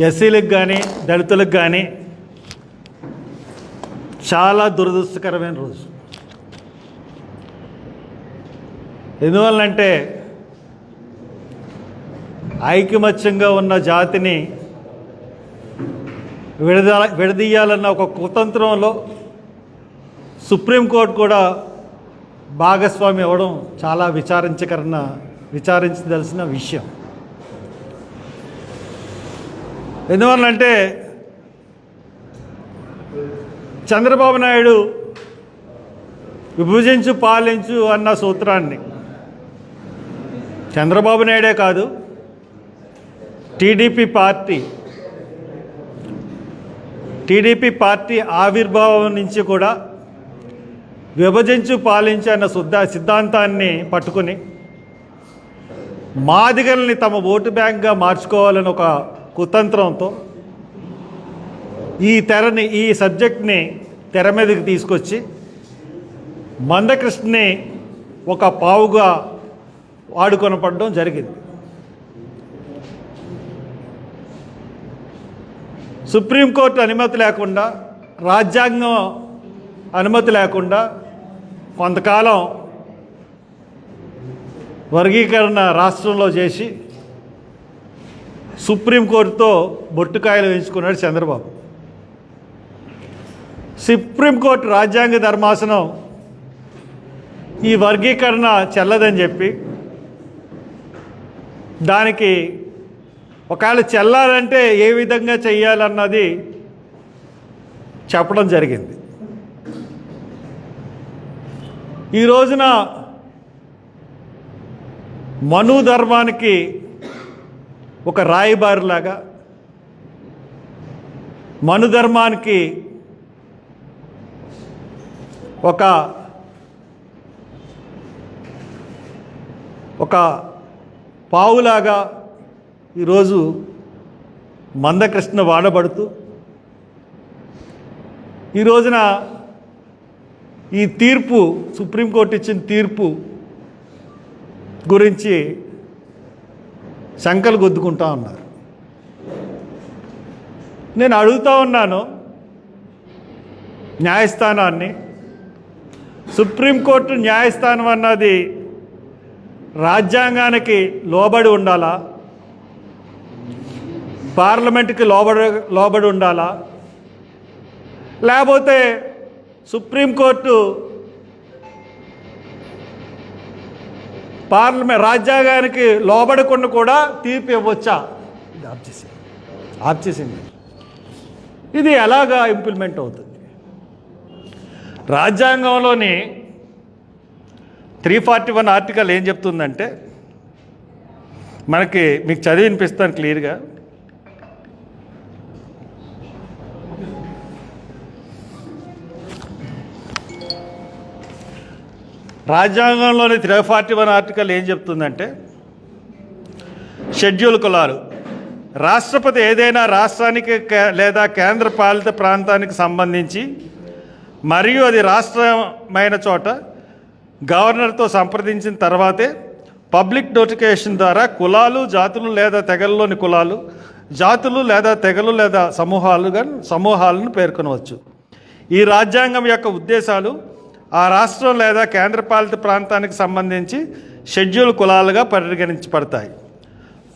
ఎస్సీలకు కానీ దళితులకు కానీ చాలా దురదృష్టకరమైన రోజు. ఎందువల్లంటే ఐకమత్యంగా ఉన్న జాతిని విడద విడదీయాలన్న ఒక కుతంత్రంలో సుప్రీంకోర్టు కూడా భాగస్వామి అవ్వడం చాలా విచారించకరణ విచారించదలసిన విషయం. ఎందువల్లంటే చంద్రబాబు నాయుడు విభజించు పాలించు అన్న సూత్రాన్ని. చంద్రబాబు నాయుడే కాదు టీడీపీ పార్టీ టీడీపీ పార్టీ ఆవిర్భావం నుంచి కూడా విభజించు పాలించు అన్న సుద్ధా సిద్ధాంతాన్ని పట్టుకుని మాదిగల్ని తమ ఓటు బ్యాంక్గా మార్చుకోవాలని ఒక కుతంత్రంతో ఈ తెరని ఈ సబ్జెక్ట్ని తెర మీదకి తీసుకొచ్చి మందకృష్ణని ఒక పావుగా ఆడుకొనపడడం జరిగింది. సుప్రీంకోర్టు అనుమతి లేకుండా రాజ్యాంగం అనుమతి లేకుండా కొంతకాలం వర్గీకరణ రాష్ట్రంలో చేసి సుప్రీంకోర్టుతో బొట్టుకాయలు వేయించుకున్నాడు చంద్రబాబు. సుప్రీంకోర్టు రాజ్యాంగ ధర్మాసనం ఈ వర్గీకరణ చెల్లదని చెప్పి దానికి ఒకవేళ చెల్లాలంటే ఏ విధంగా చెయ్యాలన్నది చెప్పడం జరిగింది. ఈ రోజున మను ధర్మానికి ఒక రాయబారిలాగా మనుధర్మానికి ఒక ఒక పావులాగా ఈరోజు మందకృష్ణ వాడబడుతూ ఈ రోజున ఈ తీర్పు సుప్రీంకోర్టు ఇచ్చిన తీర్పు గురించి శంకలు గుద్దుకుంటా ఉన్నారు. నేను అడుగుతూ ఉన్నాను న్యాయస్థానాన్ని. సుప్రీంకోర్టు న్యాయస్థానం అన్నది రాజ్యాంగానికి లోబడి ఉండాలా? పార్లమెంట్కి లోబడి లోబడి ఉండాలా? లేకపోతే సుప్రీంకోర్టు పార్లమెంట్ రాజ్యాంగానికి లోబడకుండా కూడా తీర్పు ఇవ్వచ్చా? ఇది ఆప్ చేసింది ఆప్ చేసింది ఇది ఎలాగా ఇంప్లిమెంట్ అవుతుంది? రాజ్యాంగంలోని త్రీ ఫార్టీ వన్ ఆర్టికల్ ఏం చెప్తుందంటే మనకి మీకు చదివి వినిపిస్తాను క్లియర్గా. రాజ్యాంగంలోని త్రీ ఫార్టీ వన్ ఆర్టికల్ ఏం చెప్తుందంటే షెడ్యూల్ కులాలు. రాష్ట్రపతి ఏదైనా రాష్ట్రానికి లేదా కేంద్ర పాలిత ప్రాంతానికి సంబంధించి మరియు అది రాష్ట్రమైన చోట గవర్నర్తో సంప్రదించిన తర్వాతే పబ్లిక్ నోటిఫికేషన్ ద్వారా కులాలు జాతులు లేదా తెగల్లోని కులాలు జాతులు లేదా తెగలు లేదా సమూహాలుగా సమూహాలను పేర్కొనవచ్చు. ఈ రాజ్యాంగం యొక్క ఉద్దేశాలు ఆ రాష్ట్రం లేదా కేంద్రపాలిత ప్రాంతానికి సంబంధించి షెడ్యూల్ కులాలుగా పరిగణించబడతాయి.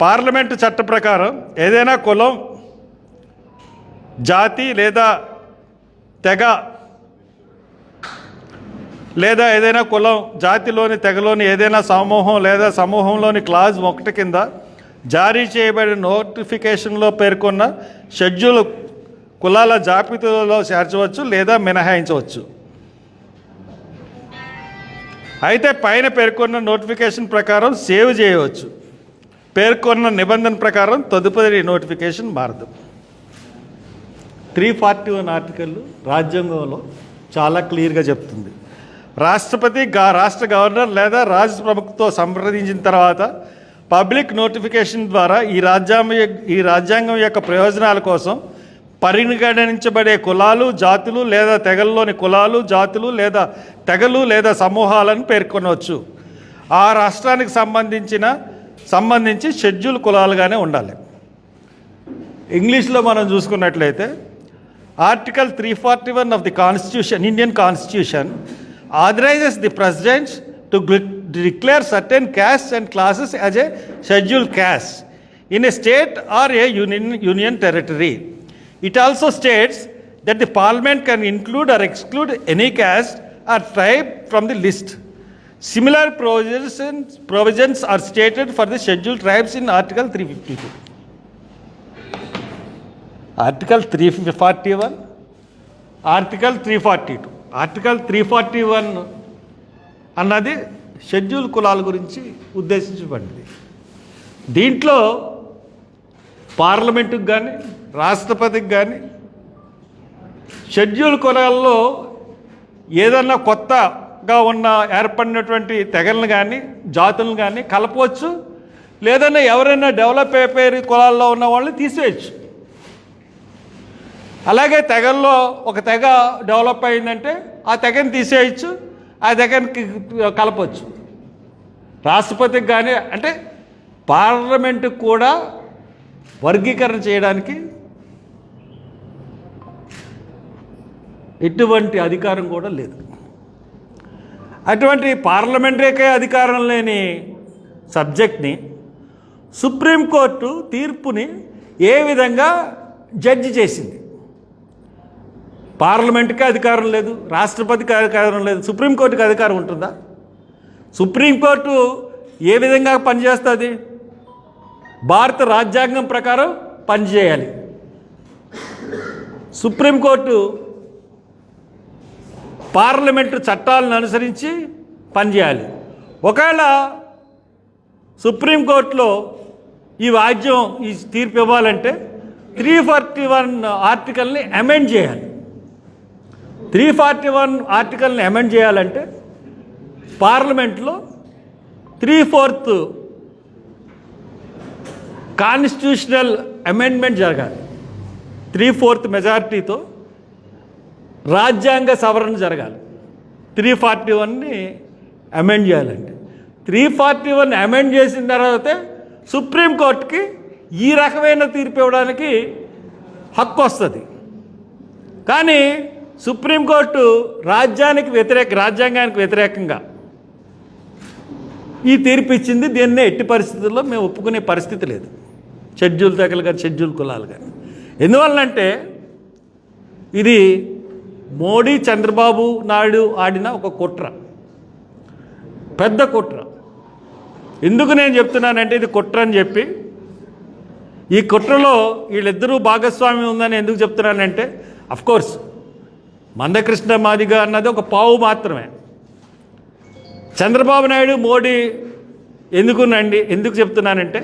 పార్లమెంటు చట్ట ప్రకారం ఏదైనా కులం జాతి లేదా తెగ లేదా ఏదైనా కులం జాతిలోని తెగలోని ఏదైనా సమూహం లేదా సమూహంలోని క్లాజ్ ఒకటి కింద జారీ చేయబడిన నోటిఫికేషన్లో పేర్కొన్న షెడ్యూల్ కులాల జాబితాలో చేర్చవచ్చు లేదా మినహాయించవచ్చు. అయితే పైన పేర్కొన్న నోటిఫికేషన్ ప్రకారం సేవ్ చేయవచ్చు. పేర్కొన్న నిబంధన ప్రకారం తదుపరి నోటిఫికేషన్ మారదు. త్రీ ఫార్టీ వన్ ఆర్టికల్ రాజ్యాంగంలో చాలా క్లియర్గా చెప్తుంది. రాష్ట్రపతి గా రాష్ట్ర గవర్నర్ లేదా రాష్ట్ర ప్రముఖతో సంప్రదించిన తర్వాత పబ్లిక్ నోటిఫికేషన్ ద్వారా ఈ రాజ్యాంగ ఈ రాజ్యాంగం యొక్క ప్రయోజనాల కోసం పరిగణించబడే కులాలు జాతులు లేదా తెగల్లోని కులాలు జాతులు లేదా తెగలు లేదా సమూహాలను పేర్కొనవచ్చు. ఆ రాష్ట్రానికి సంబంధించిన సంబంధించి షెడ్యూల్ కులాలుగానే ఉండాలి. ఇంగ్లీష్లో మనం చూసుకున్నట్లయితే article three forty one of the constitution Indian constitution authorises the president to declare certain caste and classes as a schedule caste in a state or a union union territory. It also states that the parliament can include or exclude any caste or tribe from the list. Similar provisions, provisions are stated for the scheduled tribes in Article 352. Article 341, Article 342. Article 341 అన్నది షెడ్యూల్ కులాల గురించి ఉద్దేశించబడింది దీంట్లో పార్లమెంటుకు కానీ రాష్ట్రపతికి కానీ షెడ్యూల్ కులాల్లో ఏదన్నా కొత్తగా ఉన్న ఏర్పడినటువంటి తెగలను కానీ జాతులను కానీ కలపవచ్చు. లేదన్నా ఎవరైనా డెవలప్ అయిపోయి కులాల్లో ఉన్న వాళ్ళని తీసేయచ్చు. అలాగే తెగల్లో ఒక తెగ డెవలప్ అయిందంటే ఆ తెగని తీసేయచ్చు ఆ తెగనికి కలపచ్చు. రాష్ట్రపతికి కానీ అంటే పార్లమెంటుకు కూడా వర్గీకరణ చేయడానికి ఎటువంటి అధికారం కూడా లేదు. అటువంటి పార్లమెంటరీకే అధికారం లేని సబ్జెక్ట్ని సుప్రీంకోర్టు తీర్పుని ఏ విధంగా జడ్జి చేసింది? పార్లమెంట్కి అధికారం లేదు రాష్ట్రపతికి అధికారం లేదు సుప్రీంకోర్టుకి అధికారం ఉంటుందా? సుప్రీంకోర్టు ఏ విధంగా పనిచేస్తుంది? భారత రాజ్యాంగం ప్రకారం పనిచేయాలి. సుప్రీంకోర్టు పార్లమెంటు చట్టాలను అనుసరించి పనిచేయాలి. ఒకవేళ సుప్రీంకోర్టులో ఈ వాద్యం ఈ తీర్పు ఇవ్వాలంటే త్రీ ఫార్టీ వన్ ఆర్టికల్ని అమెండ్ చేయాలి. త్రీ ఫార్టీ వన్ ఆర్టికల్ని అమెండ్ చేయాలంటే పార్లమెంట్లో త్రీ ఫోర్త్ కాన్స్టిట్యూషనల్ అమెండ్మెంట్ జరగాలి. త్రీ ఫోర్త్ మెజారిటీతో రాజ్యాంగ సవరణ జరగాలి. త్రీ ఫార్టీ వన్ని అమెండ్ చేయాలంటే. త్రీ ఫార్టీ వన్ అమెండ్ చేసిన తర్వాతే సుప్రీంకోర్టుకి ఈ రకమైన తీర్పు ఇవ్వడానికి హక్కు వస్తుంది. కానీ సుప్రీంకోర్టు రాజ్యానికి వ్యతిరేక రాజ్యాంగానికి వ్యతిరేకంగా ఈ తీర్పు ఇచ్చింది దీన్నే ఎట్టి పరిస్థితుల్లో మేము ఒప్పుకునే పరిస్థితి లేదు. షెడ్యూల్ తెగలు కానీ షెడ్యూల్ కులాలు కానీ ఎందువల్లంటే ఇది మోడీ చంద్రబాబు నాయుడు ఆడిన ఒక కుట్ర. పెద్ద కుట్ర. ఎందుకు నేను చెప్తున్నానంటే ఇది కుట్ర అని చెప్పి. ఈ కుట్రలో వీళ్ళిద్దరూ భాగస్వామ్యం ఉందని ఎందుకు చెప్తున్నానంటే అఫ్కోర్స్ మందకృష్ణ మాదిగ అన్నది ఒక పావు మాత్రమే. చంద్రబాబు నాయుడు మోడీ ఎందుకునండి ఎందుకు చెప్తున్నానంటే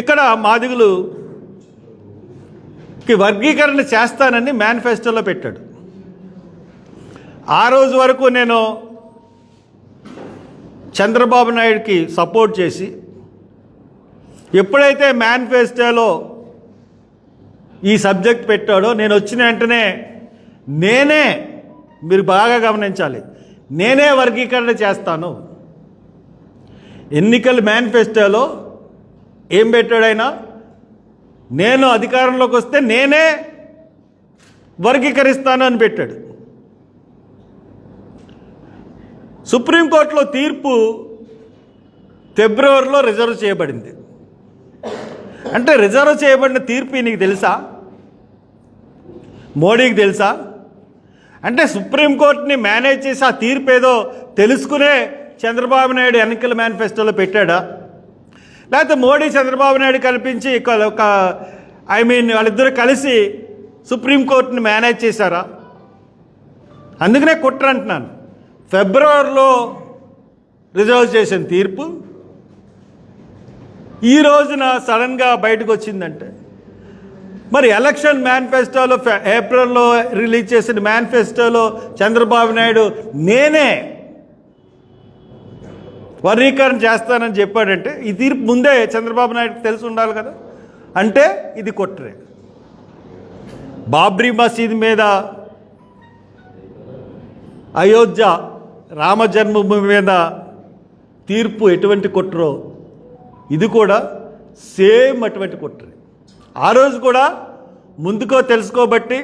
ఇక్కడ మాదిగులుకి వర్గీకరణ చేస్తానని మేనిఫెస్టోలో పెట్టాడు. ఆ రోజు వరకు నేను చంద్రబాబు నాయుడుకి సపోర్ట్ చేసి ఎప్పుడైతే మేనిఫెస్టోలో ఈ సబ్జెక్ట్ పెట్టాడో నేను వచ్చిన వెంటనే నేనే మీరు బాగా గమనించాలి నేనే వర్గీకరణ చేస్తాను. ఎన్నికల మేనిఫెస్టోలో ఏం పెట్టాడైనా నేను అధికారంలోకి వస్తే నేనే వర్గీకరిస్తాను అని పెట్టాడు. సుప్రీంకోర్టులో తీర్పు ఫిబ్రవరిలో రిజర్వ్ చేయబడింది. అంటే రిజర్వ్ చేయబడిన తీర్పు నీకు తెలుసా? మోడీకి తెలుసా? అంటే సుప్రీంకోర్టుని మేనేజ్ చేసి ఆ తీర్పు ఏదో తెలుసుకునే చంద్రబాబు నాయుడు ఎన్నికల మేనిఫెస్టోలో పెట్టాడా? లేకపోతే మోడీ చంద్రబాబు నాయుడు కల్పించి ఒక- ఒక ఐ మీన్ వాళ్ళిద్దరూ కలిసి సుప్రీంకోర్టుని మేనేజ్ చేశారా? అందుకనే కుట్ర అంటున్నాను. ఫిబ్రవరిలో రిజర్వ్ చేసిన తీర్పు ఈ రోజున సడన్గా బయటకు వచ్చిందంటే మరి ఎలక్షన్ మేనిఫెస్టోలో ఏప్రిల్లో రిలీజ్ చేసిన మేనిఫెస్టోలో చంద్రబాబు నాయుడు నేనే వర్గీకరణ చేస్తానని చెప్పాడంటే ఈ తీర్పు ముందే చంద్రబాబు నాయుడు తెలిసి ఉండాలి కదా? అంటే ఇది కుట్రే. బాబ్రీ మసీద్ మీద అయోధ్య రామ జన్మభూమి మీద తీర్పు ఎటువంటి కుట్రో ఇది కూడా సేమ్ అటువంటి కుట్రే. ఆ రోజు కూడా ముందుకో తెలుసుకోబట్టి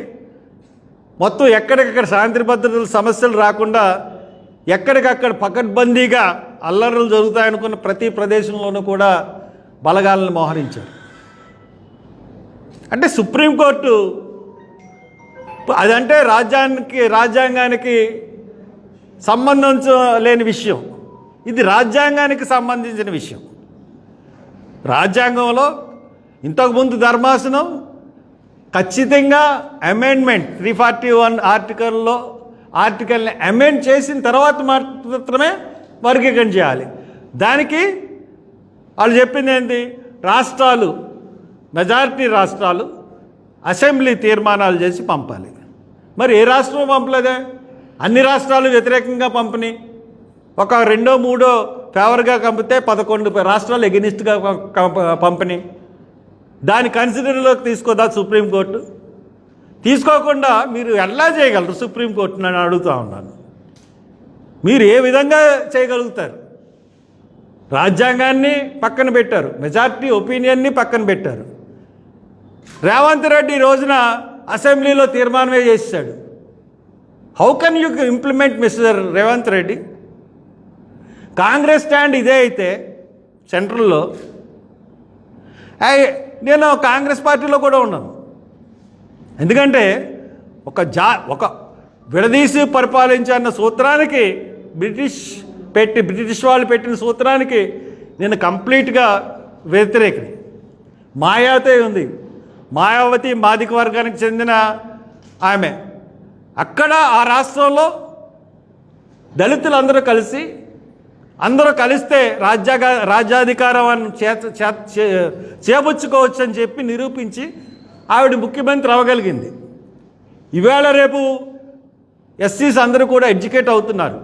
మొత్తం ఎక్కడికక్కడ శాంతి భద్రతల సమస్యలు రాకుండా ఎక్కడికక్కడ పకడ్బందీగా అల్లర్లు జరుగుతాయనుకున్న ప్రతి ప్రదేశంలోనూ కూడా బలగాలను మోహరించారు. అంటే సుప్రీంకోర్టు అదంటే రాజ్యానికి రాజ్యాంగానికి సంబంధం లేని విషయం. ఇది రాజ్యాంగానికి సంబంధించిన విషయం. రాజ్యాంగంలో ఇంతకుముందు ధర్మాసనం ఖచ్చితంగా అమెండ్మెంట్ త్రీ ఫార్టీ వన్ ఆర్టికల్లో ఆర్టికల్ని అమెండ్ చేసిన తర్వాత మాత్రమే వర్గీకరణ చేయాలి. దానికి వాళ్ళు చెప్పింది ఏంటి? రాష్ట్రాలు మెజారిటీ రాష్ట్రాలు అసెంబ్లీ తీర్మానాలు చేసి పంపాలి. మరి ఏ రాష్ట్రం పంపలేదే? అన్ని రాష్ట్రాలు వ్యతిరేకంగా పంపిణీ ఒక రెండో మూడో ఫేవర్గా పంపితే పదకొండు రాష్ట్రాలు ఎగనిస్ట్గా పంపిణీ దాని కన్సిడర్లోకి తీసుకోదా సుప్రీంకోర్టు? తీసుకోకుండా మీరు ఎలా చేయగలరు? సుప్రీంకోర్టు నేను అడుగుతా ఉన్నాను. మీరు ఏ విధంగా చేయగలుగుతారు? రాజ్యాంగాన్ని పక్కన పెట్టారు. మెజార్టీ ఒపీనియన్ని పక్కన పెట్టారు. రేవంత్ రెడ్డి రోజున అసెంబ్లీలో తీర్మానమే చేశాడు. How can you implement mister Revanth Reddy? Congress stand ఇదే అయితే సెంట్రల్లో. నేను కాంగ్రెస్ పార్టీలో కూడా ఉన్నాను. ఎందుకంటే ఒక జా ఒక విడదీసి పరిపాలించన్న సూత్రానికి బ్రిటిష్ పెట్టి బ్రిటిష్ వాళ్ళు పెట్టిన సూత్రానికి నేను కంప్లీట్గా వ్యతిరేకని. మాయావతి ఉంది. మాయావతి మాదిక వర్గానికి చెందిన ఆమె. అక్కడ ఆ రాష్ట్రంలో దళితులందరూ కలిసి అందరూ కలిస్తే రాజ్యాగా రాజ్యాధికారాన్ని చేత చే- చే- అని చెప్పి నిరూపించి ఆవిడ ముఖ్యమంత్రి అవ్వగలిగింది. ఇవాళ రేపు ఎస్సీస్ అందరూ కూడా ఎడ్యుకేట్ అవుతున్నారు.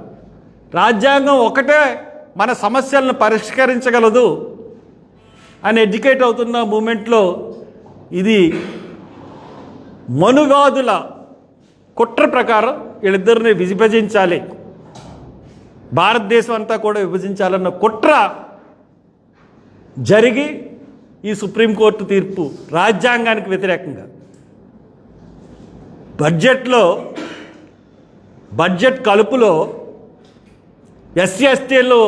రాజ్యాంగం ఒకటే మన సమస్యలను పరిష్కరించగలదు అని ఎడ్యుకేట్ అవుతున్న మూమెంట్లో ఇది మనుగాదుల కుట్ర ప్రకారం వీళ్ళిద్దరిని విభజించాలి. భారతదేశం అంతా కూడా విభజించాలన్న కుట్ర జరిగి ఈ సుప్రీంకోర్టు తీర్పు రాజ్యాంగానికి వ్యతిరేకంగా. బడ్జెట్లో బడ్జెట్ కలుపులో ఎస్సీ ఎస్టీలు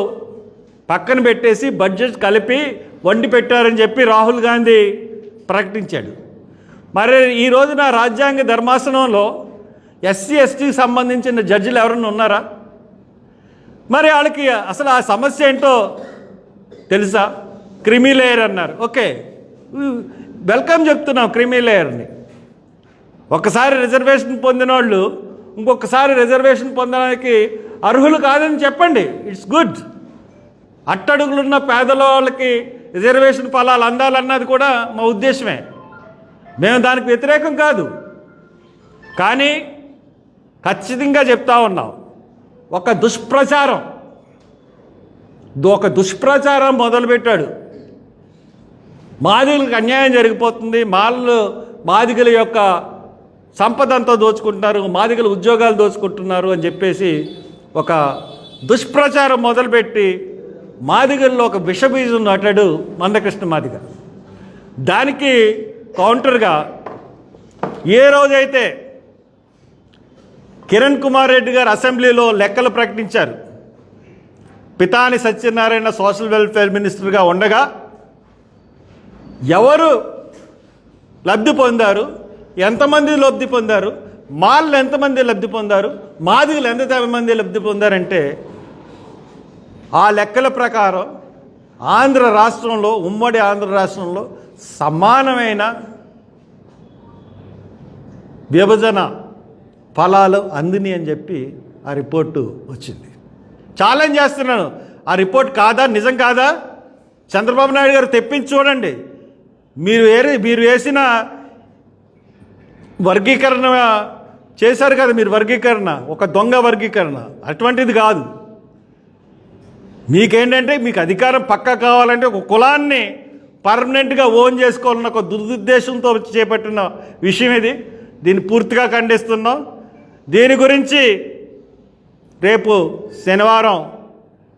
పక్కన పెట్టేసి బడ్జెట్ కలిపి వండి పెట్టారని చెప్పి రాహుల్ గాంధీ ప్రకటించాడు. మరి ఈ రోజున రాజ్యాంగ ధర్మాసనంలో ఎస్సీ ఎస్టీకి సంబంధించిన జడ్జిలు ఎవరైనా ఉన్నారా? మరి వాళ్ళకి అసలు ఆ సమస్య ఏంటో తెలుసా? క్రిమీ లేయర్ అన్నారు. ఓకే. వెల్కమ్ చెప్తున్నాం క్రిమీ లేయర్ని ఒకసారి రిజర్వేషన్ పొందిన వాళ్ళు ఇంకొకసారి రిజర్వేషన్ పొందడానికి అర్హులు కాదని చెప్పండి. ఇట్స్ గుడ్ అట్టడుగులున్న పేదల వాళ్ళకి రిజర్వేషన్ ఫలాలు అందాలన్నది కూడా మా ఉద్దేశమే. మేము దానికి వ్యతిరేకం కాదు. కానీ ఖచ్చితంగా చెప్తా ఉన్నాం. ఒక దుష్ప్రచారం. ఒక దుష్ప్రచారం మొదలుపెట్టాడు. బాధికులకు అన్యాయం జరిగిపోతుంది. మాళ్ళు బాధికుల యొక్క సంపద అంతా దోచుకుంటున్నారు. మాదిగల ఉద్యోగాలు దోచుకుంటున్నారు అని చెప్పేసి ఒక దుష్ప్రచారం మొదలుపెట్టి మాదిగల్లో ఒక విషబీజం నాటాడు మందకృష్ణ మాదిగ. దానికి కౌంటర్గా ఏ రోజైతే కిరణ్ కుమార్ రెడ్డి గారు అసెంబ్లీలో లెక్కలు ప్రకటించారు పితాని సత్యనారాయణ సోషల్ వెల్ఫేర్ మినిస్టర్గా ఉండగా ఎవరు లబ్ధి పొందారు? ఎంతమంది లబ్ధి పొందారు? మాళ్ళు ఎంతమంది లబ్ధి పొందారు? మాదిగలు ఎంత మంది లబ్ధి పొందారంటే ఆ లెక్కల ప్రకారం ఆంధ్ర రాష్ట్రంలో ఉమ్మడి ఆంధ్ర రాష్ట్రంలో సమానమైన విభజన ఫలాలు అందిని అని చెప్పి ఆ రిపోర్టు వచ్చింది. ఛాలెంజ్ చేస్తున్నాను. ఆ రిపోర్ట్ కాదా? నిజం కాదా? చంద్రబాబు నాయుడు గారు తెప్పించి చూడండి. మీరు వేరే మీరు వేసిన వర్గీకరణ చేశారు కదా మీరు వర్గీకరణ ఒక దొంగ వర్గీకరణ. అటువంటిది కాదు. మీకేంటంటే మీకు అధికారం పక్క కావాలంటే ఒక కులాన్ని పర్మనెంట్గా ఓన్ చేసుకోవాలన్న ఒక దురుద్దేశంతో చేపట్టిన విషయం ఇది. దీన్ని పూర్తిగా ఖండిస్తున్నాం. దీని గురించి రేపు శనివారం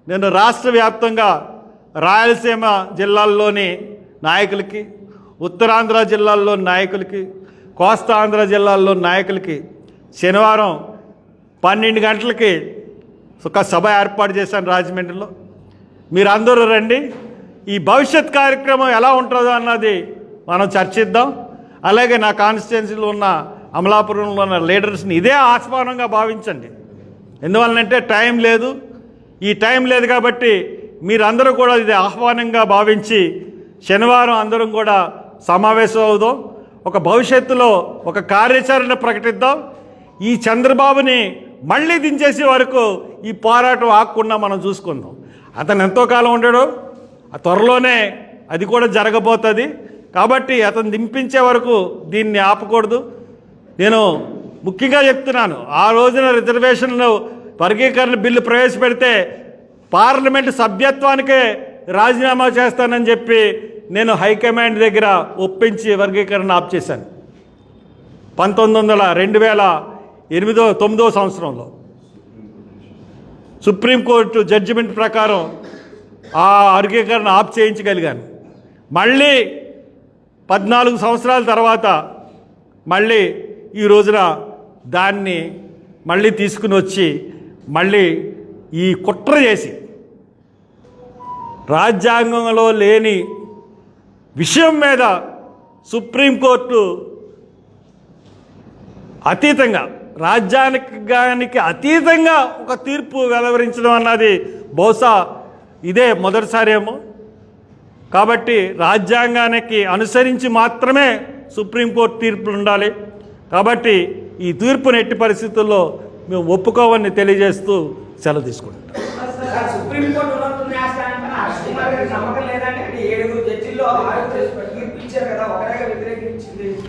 నేను రాష్ట్ర వ్యాప్తంగా రాయలసీమ జిల్లాల్లోని నాయకులకి ఉత్తరాంధ్ర జిల్లాల్లో నాయకులకి కోస్తా ఆంధ్ర జిల్లాల్లో నాయకులకి శనివారం పన్నెండు గంటలకి ఒక సభ ఏర్పాటు చేశాను రాజమండ్రిలో. మీరందరూ రండి. ఈ భవిష్యత్ కార్యక్రమం ఎలా ఉంటుందో అన్నది మనం చర్చిద్దాం. అలాగే నా కాన్స్టిట్యున్సీలో ఉన్న అమలాపురంలో ఉన్న లీడర్స్ని ఇదే ఆస్వానంగా భావించండి. ఎందువలనంటే టైం లేదు. ఈ టైం లేదు కాబట్టి మీరందరూ కూడా ఇది ఆహ్వానంగా భావించి శనివారం అందరం కూడా సమావేశం అవుదాం. ఒక భవిష్యత్తులో ఒక కార్యాచరణ ప్రకటిద్దాం. ఈ చంద్రబాబుని మళ్ళీ దించేసే వరకు ఈ పోరాటం ఆగకుండా మనం చూసుకుందాం. అతను ఎంతో కాలం ఉండడు. ఆ త్వరలోనే అది కూడా జరగబోతుంది. కాబట్టి అతను దింపించే వరకు దీన్ని ఆపకూడదు. నేను ముఖ్యంగా చెప్తున్నాను ఆ రోజున రిజర్వేషన్లు వర్గీకరణ బిల్లు ప్రవేశపెడితే పార్లమెంట్ సభ్యత్వానికే రాజీనామా చేస్తానని చెప్పి నేను హైకమాండ్ దగ్గర ఒప్పించి వర్గీకరణ ఆప్ చేశాను. పంతొమ్మిది వందల రెండు వేల ఎనిమిదో తొమ్మిదో సంవత్సరంలో సుప్రీంకోర్టు జడ్జిమెంట్ ప్రకారం ఆ వర్గీకరణ ఆప్ చేయించగలిగాను. మళ్ళీ పద్నాలుగు సంవత్సరాల తర్వాత మళ్ళీ ఈ రోజున దాన్ని మళ్ళీ తీసుకుని వచ్చి మళ్ళీ ఈ కుట్ర చేసి రాజ్యాంగంలో లేని విషయం మీద సుప్రీంకోర్టు అతీతంగా రాజ్యానికి అతీతంగా ఒక తీర్పు వెలువరించడం అన్నది బహుశా ఇదే మొదటిసారేమో కాబట్టి రాజ్యాంగానికి అనుసరించి మాత్రమే సుప్రీంకోర్టు తీర్పులు ఉండాలి. కాబట్టి ఈ తీర్పును ఎట్టి పరిస్థితుల్లో మేము ఒప్పుకోవని తెలియజేస్తూ సెలవు తీసుకుంటాం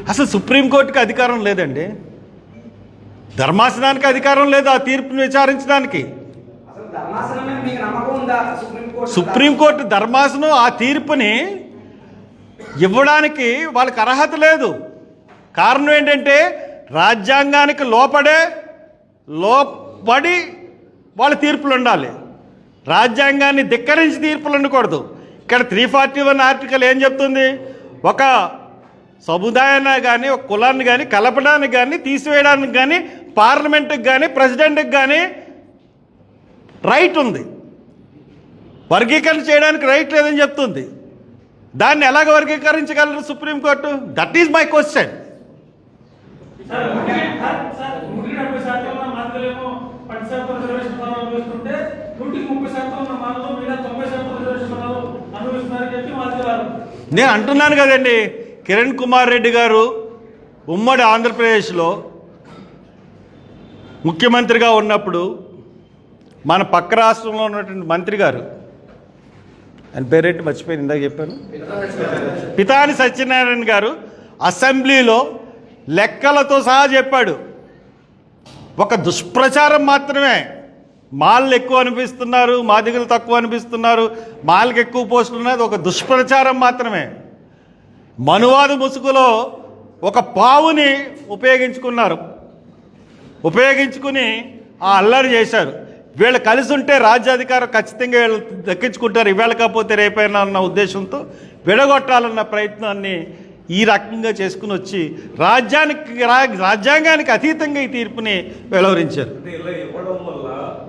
అసలు సుప్రీంకోర్టుకి అధికారం లేదండి. ధర్మాసనానికి అధికారం లేదు ఆ తీర్పును విచారించడానికి. సుప్రీంకోర్టు ధర్మాసనం ఆ తీర్పుని ఇవ్వడానికి వాళ్ళకి అర్హత లేదు. కారణం ఏంటంటే రాజ్యాంగానికి లోపడే లోపడి వాళ్ళ తీర్పులు ఉండాలి. రాజ్యాంగాన్ని ధిక్కరించి తీర్పులు ఉండకూడదు. ఇక్కడ త్రీ ఫార్టీ వన్ ఆర్టికల్ ఏం చెప్తుంది? ఒక సముదాయాన్ని కానీ ఒక కులాన్ని కానీ కలపడానికి కానీ తీసివేయడానికి కానీ పార్లమెంటుకి కానీ ప్రెసిడెంట్కి కానీ రైట్ ఉంది. వర్గీకరణ చేయడానికి రైట్ లేదని చెప్తుంది. దాన్ని ఎలాగ వర్గీకరించగలరు supreme court that is my question నూటికి ముప్పై శాతం ఉన్న మిగతా తొంభై శాతం రిజర్వేషన్ పదాలు అనుభవిస్తున్నారని చెప్పి మాదిగారు నేను అంటున్నాను కదండి కిరణ్ కుమార్ రెడ్డి గారు ఉమ్మడి ఆంధ్రప్రదేశ్లో ముఖ్యమంత్రిగా ఉన్నప్పుడు మన పక్క రాష్ట్రంలో ఉన్నటువంటి మంత్రి గారు. అని పేరేంటి మర్చిపోయింది ఇందాక చెప్పాను. పితాని సత్యనారాయణ గారు అసెంబ్లీలో లెక్కలతో సహా చెప్పాడు. ఒక దుష్ప్రచారం మాత్రమే. మాల్ ఎక్కువ అనిపిస్తున్నారు మాదిగలు తక్కువ అనిపిస్తున్నారు. మాల్కి ఎక్కువ పోస్టులు ఉన్నది ఒక దుష్ప్రచారం మాత్రమే. మనువాద ముసుగులో ఒక పావుని ఉపయోగించుకున్నారు. ఉపయోగించుకుని ఆ అల్లరి చేశారు. వీళ్ళు కలిసి ఉంటే రాజ్యాధికారం ఖచ్చితంగా వీళ్ళు దక్కించుకుంటారు. ఇవాళ కాకపోతే రేపైనా అన్న ఉద్దేశంతో విడగొట్టాలన్న ప్రయత్నాన్ని ఈ రకంగా చేసుకుని వచ్చి రాజ్యానికి రా- రాజ్యాంగానికి అతీతంగా ఈ తీర్పుని వెలువరించారు అంటే ఇలా ఇవ్వడం వల్ల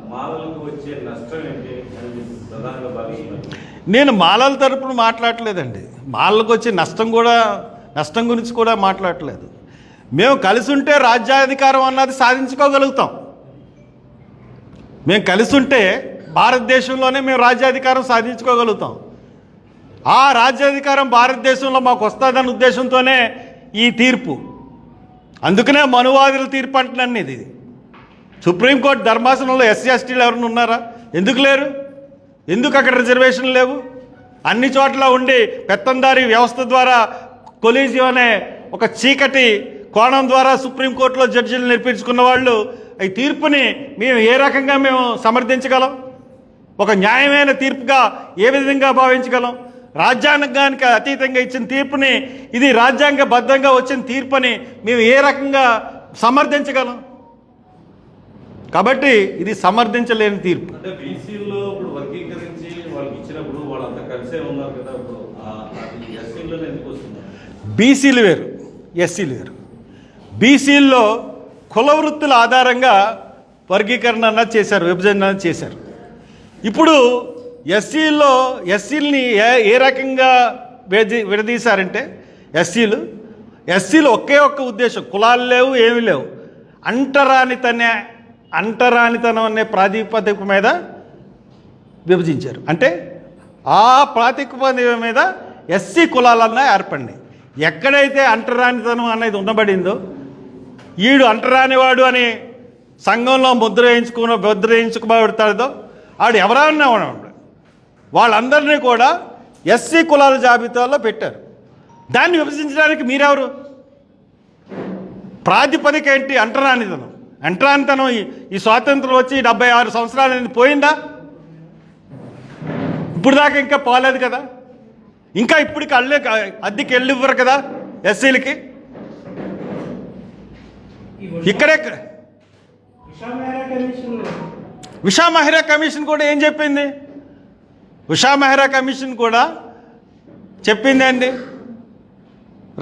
మాలలకు వచ్చే నష్టం ఏంటి అని ప్రధానంగా భావిస్తున్నారు నేను మాలల తరపున మాట్లాడలేదండి మాలలకు వచ్చే నష్టం కూడా నష్టం గురించి కూడా మాట్లాడలేదు మేము కలిసి ఉంటే రాజ్యాధికారం అన్నది సాధించుకోగలుగుతాం. మేము కలిసి ఉంటే భారతదేశంలోనే మేము రాజ్యాధికారం సాధించుకోగలుగుతాం. ఆ రాజ్యాధికారం భారతదేశంలో మాకు వస్తుందన్న ఉద్దేశంతోనే ఈ తీర్పు. అందుకనే మనువాదుల తీర్పు అంటున్నాను ఇది. సుప్రీంకోర్టు ధర్మాసనంలో ఎస్సీ ఎస్టీలు ఎవరైనా ఉన్నారా? ఎందుకు లేరు? ఎందుకు అక్కడ రిజర్వేషన్ లేవు? అన్ని చోట్ల ఉండి పెత్తందారి వ్యవస్థ ద్వారా కొలీజియం అనే ఒక చీకటి కోణం ద్వారా సుప్రీంకోర్టులో జడ్జిలు నిర్పించుకున్న వాళ్ళు ఈ తీర్పుని మేము ఏ రకంగా మేము సమర్థించగలం? ఒక న్యాయమైన తీర్పుగా ఏ విధంగా భావించగలం? రాజ్యాంగానికి అతీతంగా ఇచ్చిన తీర్పుని ఇది రాజ్యాంగబద్ధంగా వచ్చిన తీర్పుని మేము ఏ రకంగా సమర్థించగలం? కాబట్టి ఇది సమర్థించలేని తీర్పు అంటే బీసీల్లో ఇప్పుడు వర్గీకరించి వాళ్ళకి ఇచ్చినప్పుడు వాళ్ళంతా కలిసే ఉన్నారు కదా ఇప్పుడు. ఎందుకు వస్తున్నారు బీసీలు వేరు ఎస్సీలు వేరు. బీసీల్లో కుల వృత్తుల ఆధారంగా వర్గీకరణ అన్నది చేశారు విభజన చేశారు. ఇప్పుడు ఎస్సీల్లో ఎస్సీలని ఏ ఏ రకంగా విడదీ విడదీశారంటే ఎస్సీలు. ఎస్సీలు ఒకే ఒక్క ఉద్దేశం కులాలు లేవు ఏమీ లేవు. అంటరానితనే అంటరానితనం అనే ప్రాతిపదిక మీద విభజించారు. అంటే ఆ ప్రాతిపదిక మీద ఎస్సీ కులాలన్నా ఏర్పడినాయి. ఎక్కడైతే అంటరానితనం అనేది ఉండబడిందో ఈడు అంటరానివాడు అని సంఘంలో ముద్ర వేయించుకున్న ముద్ర వేయించుకోబడతాడో ఆడు ఎవరన్నా ఉన్నాడు వాళ్ళందరినీ కూడా ఎస్సీ కులాల జాబితాలో పెట్టారు. దాన్ని విభజించడానికి మీరెవరు? ప్రాతిపదిక ఏంటి? అంటరానితనం. అంటరానితనం ఈ- స్వాతంత్రం వచ్చి డెబ్బై ఆరు సంవత్సరాలు పోయిందా? ఇప్పుడు దాకా ఇంకా పోలేదు కదా. ఇంకా ఇప్పటికి అల్లే అద్దెకి వెళ్ళి ఇవ్వరు కదా ఎస్సీలకి. ఇక్కడే ఉషా కమిషన్ మెహ్రా కమిషన్ కూడా ఏం చెప్పింది? ఉషా మెహ్రా కమిషన్ కూడా చెప్పింది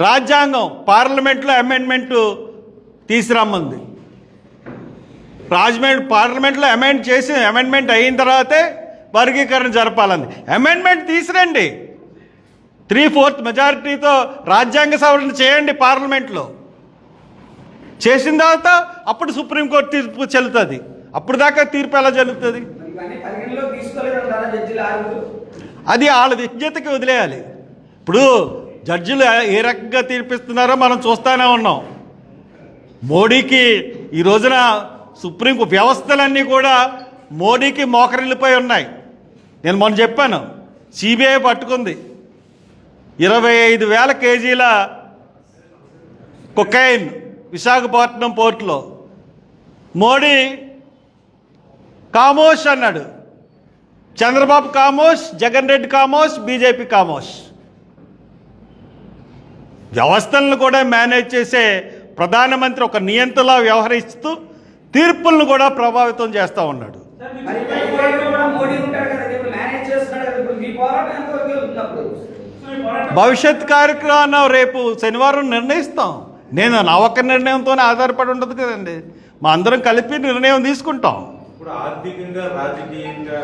రాజ్యాంగం పార్లమెంట్లో అమెండ్మెంట్ తీసుకురమ్మంది రాజమండ్రి పార్లమెంట్లో అమెండ్ చేసి అమెండ్మెంట్ అయిన తర్వాతే వర్గీకరణ జరపాలంది. అమెండ్మెంట్ తీసిరండి. త్రీ ఫోర్త్ మెజారిటీతో రాజ్యాంగ సవరణ చేయండి పార్లమెంట్లో. చేసిన తర్వాత అప్పుడు సుప్రీంకోర్టు తీర్పు చెల్లుతుంది. అప్పుడు దాకా తీర్పు ఎలా చెల్లుతుంది అది వాళ్ళ విజ్ఞతకి వదిలేయాలి. ఇప్పుడు జడ్జిలు ఏ రకంగా తీర్పిస్తున్నారో మనం చూస్తూనే ఉన్నాం. మోడీకి ఈ రోజున సుప్రీం వ్యవస్థలన్నీ కూడా మోడీకి మోకరిల్లిపోయి ఉన్నాయి. నేను మొన్న చెప్పాను సిబిఐ పట్టుకుంది. ఇరవై ఐదు వేల కేజీల కొకైన్ విశాఖపట్నం పోర్టులో. మోడీ కామోష్ అన్నాడు. చంద్రబాబు కామోష్ జగన్ రెడ్డి కామోష్ బీజేపీ కామోష్. వ్యవస్థలను కూడా మేనేజ్ చేసే ప్రధానమంత్రి ఒక నియంతలా వ్యవహరిస్తూ తీర్పులను కూడా ప్రభావితం చేస్తూ ఉన్నాడు. భవిష్యత్ కార్యక్రమాన్ని రేపు శనివారం నిర్ణయిస్తాం. నేను నా ఒక్క నిర్ణయంతోనే ఆధారపడి ఉండదు కదండి. మా అందరం కలిపి నిర్ణయం తీసుకుంటాం. ఇప్పుడు ఆర్థికంగా రాజకీయంగా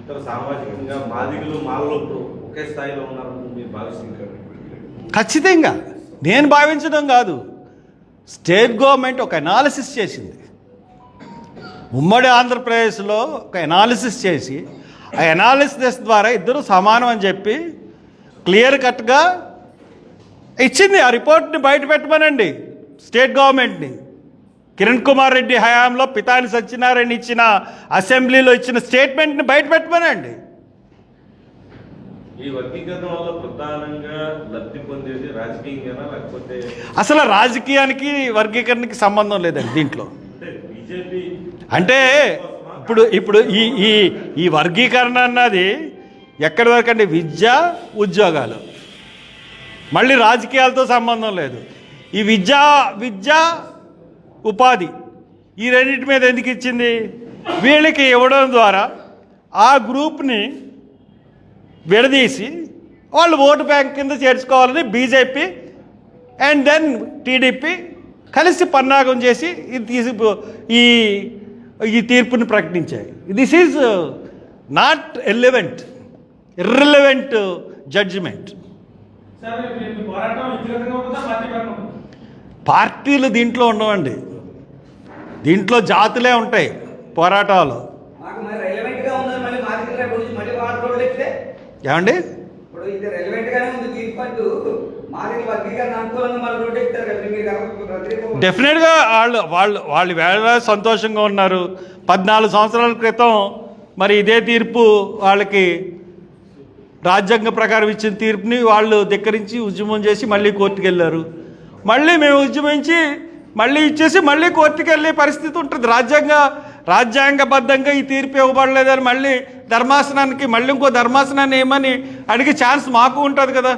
ఇతర సామాజికంగా మాదిగలు మాలలో ఒకే స్థాయిలో ఉన్నారని మీరు భావిస్తున్నారు ఖచ్చితంగా. నేను భావించడం కాదు. స్టేట్ గవర్నమెంట్ ఒక అనాలిసిస్ చేసింది. ఉమ్మడి ఆంధ్రప్రదేశ్లో ఒక అనాలిసిస్ చేసి ఆ అనాలిసిస్ ద్వారా ఇద్దరు సమానం అని చెప్పి క్లియర్ కట్గా ఇచ్చింది. ఆ రిపోర్ట్ని బయట పెట్టమనండి. స్టేట్ గవర్నమెంట్ని కిరణ్ కుమార్ రెడ్డి హయాంలో పితాని సత్యనారాయణ ఇచ్చిన అసెంబ్లీలో ఇచ్చిన స్టేట్మెంట్ని బయట పెట్టమనండి. అసలు రాజకీయానికి వర్గీకరణకి సంబంధం లేదండి దీంట్లో. అంటే ఇప్పుడు ఇప్పుడు ఈ ఈ ఈ వర్గీకరణ అన్నది ఎక్కడి వరకు అంటే విద్య ఉద్యోగాలు. మళ్ళీ రాజకీయాలతో సంబంధం లేదు. ఈ విద్యా విద్య ఉపాధి ఈ రెండింటి మీద ఎందుకు ఇచ్చింది? వీళ్ళకి ఇవ్వడం ద్వారా ఆ గ్రూప్ని విడదీసి వాళ్ళు ఓటు బ్యాంక్ కింద చేర్చుకోవాలని బీజేపీ అండ్ దెన్ టీడీపీ కలిసి పన్నాగం చేసి ఇది తీసి ఈ ఈ తీర్పుని ప్రకటించాయి. This is not relevant irrelevant judgement పార్టీలు దీంట్లో ఉండవండి. దీంట్లో జాతులే ఉంటాయి పోరాటాలు. ఏమండి? డెఫినెట్గా వాళ్ళు వాళ్ళు వాళ్ళు వేళ సంతోషంగా ఉన్నారు. పద్నాలుగు సంవత్సరాల క్రితం మరి ఇదే తీర్పు వాళ్ళకి రాజ్యాంగ ప్రకారం ఇచ్చిన తీర్పుని వాళ్ళు ధిక్కరించి ఉద్యమం చేసి మళ్ళీ కోర్టుకు వెళ్ళారు. మళ్ళీ మేము ఉద్యమించి మళ్ళీ ఇచ్చేసి మళ్ళీ కోర్టుకు వెళ్ళే పరిస్థితి ఉంటుంది. రాజ్యాంగ రాజ్యాంగబద్ధంగా ఈ తీర్పు ఇవ్వబడలేదని మళ్ళీ ధర్మాసనానికి మళ్ళీ ఇంకో ధర్మాసనాన్ని ఏమని అడిగే ఛాన్స్ మాకు ఉంటుంది కదా.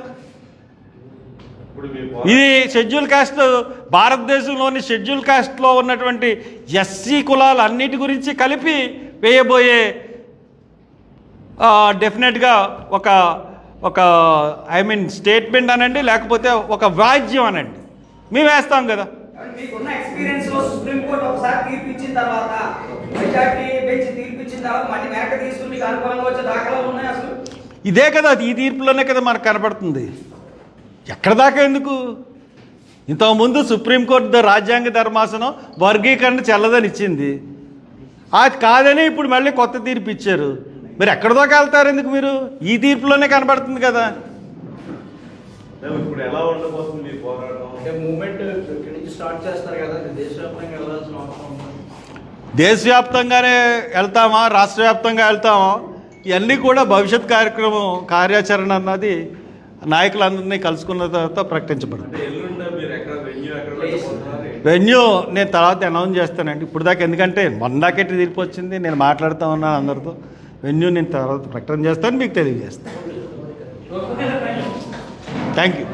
ఇది షెడ్యూల్ కాస్ట్ భారతదేశంలోని షెడ్యూల్ కాస్ట్లో ఉన్నటువంటి ఎస్సీ కులాలు అన్నిటి గురించి కలిపి వేయబోయే ఆ, డెఫినెట్గా ఒక ఒక ఐ మీన్ స్టేట్మెంట్ అనండి లేకపోతే ఒక వాద్యం అనండి. మేము వేస్తాం కదా. మీకున్న ఎక్స్పీరియన్స్లో సుప్రీం కోర్టు ఒకసారి తీర్పు ఇచ్చిన తర్వాత మెజార్టీ బెంచ్ తీర్పు ఇచ్చిన తర్వాత మళ్ళీ వెనక తీసుకుని మీకు అనుకూలంగా వచ్చే దాఖలాలు ఉన్నాయి అసలు? ఇదే కదా ఈ తీర్పులోనే కదా మనకు కనపడుతుంది. ఎక్కడ దాకా ఎందుకు? ఇంతకుముందు సుప్రీంకోర్టు ద- రాజ్యాంగ ధర్మాసనం వర్గీకరణ చెల్లదని ఇచ్చింది. అది కాదని ఇప్పుడు మళ్ళీ కొత్త తీర్పు ఇచ్చారు. మరి ఎక్కడ దాకా వెళ్తారు ఎందుకు మీరు? ఈ తీర్పులోనే కనబడుతుంది కదా. మేము ఇప్పుడు ఎలా ఉండబోతుంది మీ పోరాటం? అంటే మూమెంట్ ఇక్కడి నుంచి స్టార్ట్ చేస్తారు కదా దేశవ్యాప్తంగా వెళ్ళాల్సిన అవసరం ఉంది? దేశవ్యాప్తంగానే వెళ్తామా? రాష్ట్ర వ్యాప్తంగా వెళ్తామా? ఇవన్నీ కూడా భవిష్యత్ కార్యక్రమం కార్యాచరణ అన్నది నాయకులందరినీ కలుసుకున్న తర్వాత ఎక్కడ వెన్యూ ఎక్కడ పెట్టబోతున్నారు వెన్యూ నేను తర్వాత అనౌన్స్ చేస్తానండి. ఇప్పుడు దాకా ఎందుకంటే మొందాకెట్టి తీర్పు వచ్చింది నేను మాట్లాడుతూ ఉన్నాను అందరితో. వెన్యూ నేను తర్వాత ప్రకటన చేస్తాను మీకు తెలియజేస్తాను. Thank you